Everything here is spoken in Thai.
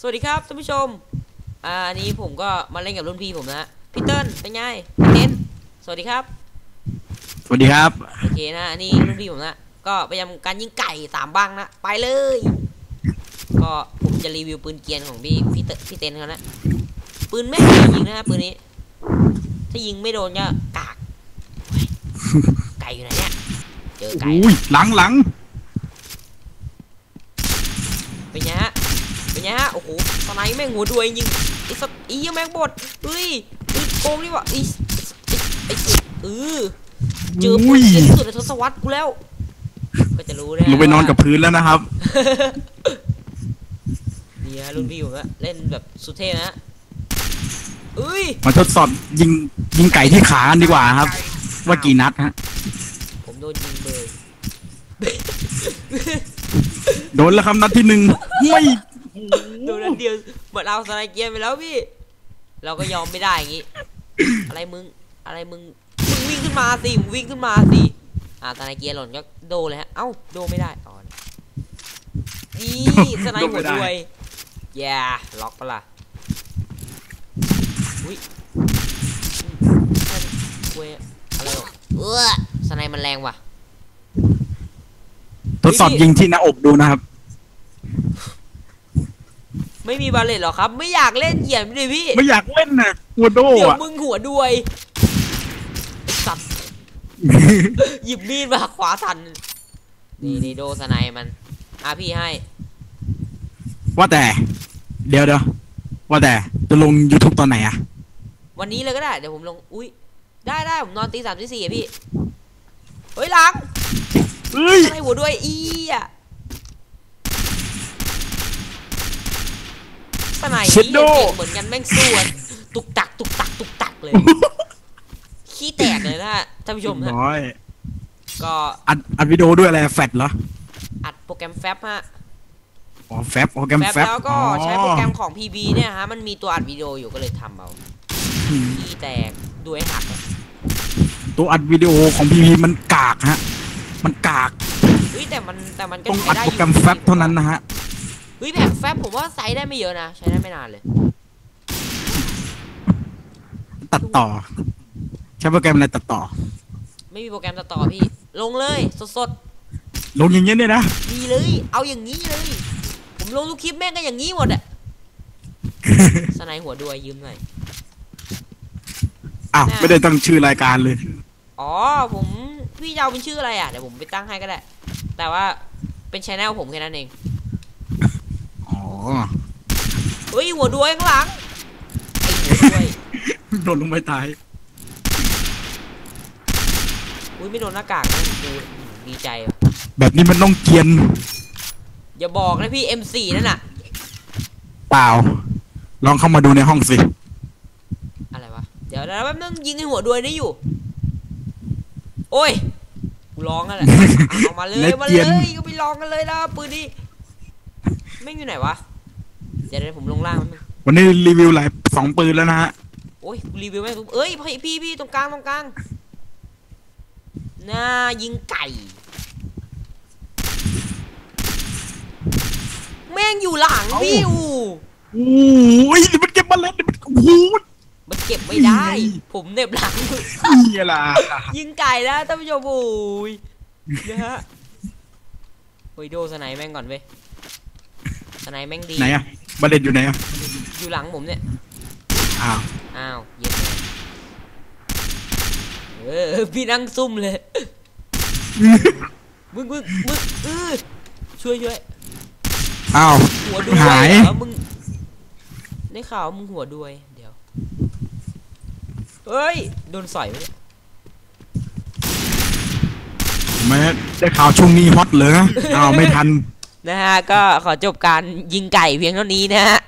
สวัสดีครับท่านผู้ชม อ่าอันนี้ผมก็มาเล่นกับรุ่นพี่ผมนะฮะพี่เติ้ลเป็นไงพี่เต้นสวัสดีครับ สวัสดีครับ โอเคนะอันนี้รุ่นพี่ผมนะ ก็พยายามการยิงไก่สามบ้างนะ ไปเลย ก็ผมจะรีวิวปืนเกรียนของพี่พี่เตพี่เต้นเขานะ ปืนไม่เคยยิงนะฮะปืนนี้ ถ้ายิงไม่โดนก็กากเฮ้ยไก่อยู่ไหนเนี่ย เจอไก่อุ้ยหลังหลัง เป็นไงฮะ เป็นไงฮะ โอ้โห สไนป์แม่งหัวด้วยยิงไอ้สัตว์อีแม่งบดเฮ้ยโกงนี่วะไอ้ไอ้สุดเออเจอปือุ้นยเก่งที่สุดในทศวรรษกูแล้ว ก็จะรู้นะลงไปนอนกับพื้นแล้วนะครับเนี่ฮะรุ่นพี่ผมอะเล่นแบบสุดเท่นะเอ้ยมาทดสอบยิงยิงไก่ที่ขากันดีกว่าครับ ว่ากี่นัดฮะผมโดนยิงเบยโดนแล้วครับนัดที่หนึ่งไม่ โดนนัดเดียวเหมือนเอาสไนเกียร์ไปแล้วพี่ เราก็ยอมไม่ได้อย่างงี้ อะไรมึง อะไรมึงมึงวิ่งขึ้นมาสิมึงวิ่งขึ้นมาสิอ่าสไนเกียร์หล่นก็โดนเลยฮะ เอ้าโดนไม่ได้อ๋อนี่สไนหัวด้วยอย่าล็อกปะล่ะอุ้ยนั่นเว้ยอะไรหรอเออสไนมันแรงว่ะ ทดสอบยิงที่หน้าอกดูนะครับ ไม่มีบาเลตหรอครับ ไม่อยากเล่นเหยียบดิพี่ ไม่อยากเล่นน่ะกลัวโดเดี๋ยวอะมึงหัวด้วยไอ้สัตว์หยิบมีดมาขวาสันนี่นี่โดสไนมันอะพี่ให้ ว่าแต่ เดี๋ยวเดี๋ยวว่าแต่จะลง YouTube ตอนไหนอะ วันนี้เลยก็ได้ เดี๋ยวผมลง อุ้ยได้ได้ผมนอนตีสามตีสี่อะพี่ เฮ้ยหลังเอ้ยสไนหัวด้วยอีอะ สไนนี่เก่งเหมือนกันแม่งสู้อะตุกตักตุกตักตุกตักเลย ขี้แตกเลยนะฮะท่านผู้ชมนะน้อย ก็อัดอัดวิดีโอด้วยอะไรแฟลชเหรอ อัดโปรแกรมแฟบฮะอ๋อแฟบโปรแกรมแฟบแฟบแล้วก็อ๋อใช้โปรแกรมของ PB เนี่ยฮะมันมีตัวอัดวิดีโออยู่ก็เลยทำเอาอืมขี้แตกดูให้หักอะตัวอัดวิดีโอของพีพีมันกากฮะ มันกากเฮ้ยแต่มันแต่มันก็ต้องใช้อัดได้โปรแกรมแฟบเท่านั้นนะฮะ เฮ้ยแบบแฟบผมว่าไซส์ได้ไม่เยอะนะ ใช้ได้ไม่นานเลย ตัดต่อ ใช้โปรแกรมอะไรตัดต่อ ไม่มีโปรแกรมตัดต่อพี่ ลงเลยสดลงอย่างเงี้ยเนี่ยนะๆดีเลย เอาอย่างนี้เลย ผมลงทุกคลิปแม่งก็อย่างนี้หมดอะสไนหัวด้วยยืมหน่อย อ้าวน่ะไม่ได้ตั้งชื่อรายการเลย อ๋อผมพี่จะเอาเป็นชื่ออะไรอะเดี๋ยวผมไปตั้งให้ก็ได้ แต่ว่าเป็นชแนลผมแค่นั้นเองอ๋อ เฮ้ยหัวด้วยข้างหลังไอหัวด้วยโดนลงไปตาย อุ้ยไม่โดนหน้ากากนะกูดีใจว่ะแบบนี้มันต้องเกรียนอย่าบอกนะพี่ M4 นั่นน่ะ เปล่า ลองเข้ามาดูในห้องสิ อะไรวะ เดี๋ยวนะแป๊บนึงยิงไอหัวด้วยนี่อยู่ โอ้ย กูร้องกันแหละเอามาเลยและมาเกรีเลยยน ก็ไปลองกันเลยนะปืนนี้ไม่งอยู่ไหนวะ เดี๋ยวเดี๋ยวผมลงล่างแป๊บนึงวันนี้รีวิวหลายสองปืนแล้วนะฮะ โอ้ยกูรีวิวไม่ถูกเอ้ยพี่พี่พี่ตรงกลางตรงกลางน่ายิงไก่ แม่งอยู่หลังเอ้า พี่อูโอ้ยนี่มันเก็บมาแล้วนี่มันโอ้โหมันเก็บไม่ได้นี่ไงผมเหน็บหลังนี่ล่ะยิงไก่นะท่านผู้ชมโอ้ยนะฮะโอ้ยโดสไนแม่งก่อนเว้ยสไนแม่งดีไหนอะ บัลเลตอยู่ไหนอะอยู่หลังผมเนี่ยอ้าวอ้าวเย็นเลยเออพี่นั่งซุ่มเลยมึงมึงมึงเออช่วยช่วยอ้าวหัวด้วยหายเหรอมึงได้ข่าวว่ามึงหัวด้วยเดี๋ยวเฮ้ยโดนสอยไปเนี่ยแม่ได้ข่าวช่วงนี้ฮอตเลยนะอ้าวไม่ทัน นะฮะก็ขอจบการยิงไก่เพียงเท่านี้นะฮะ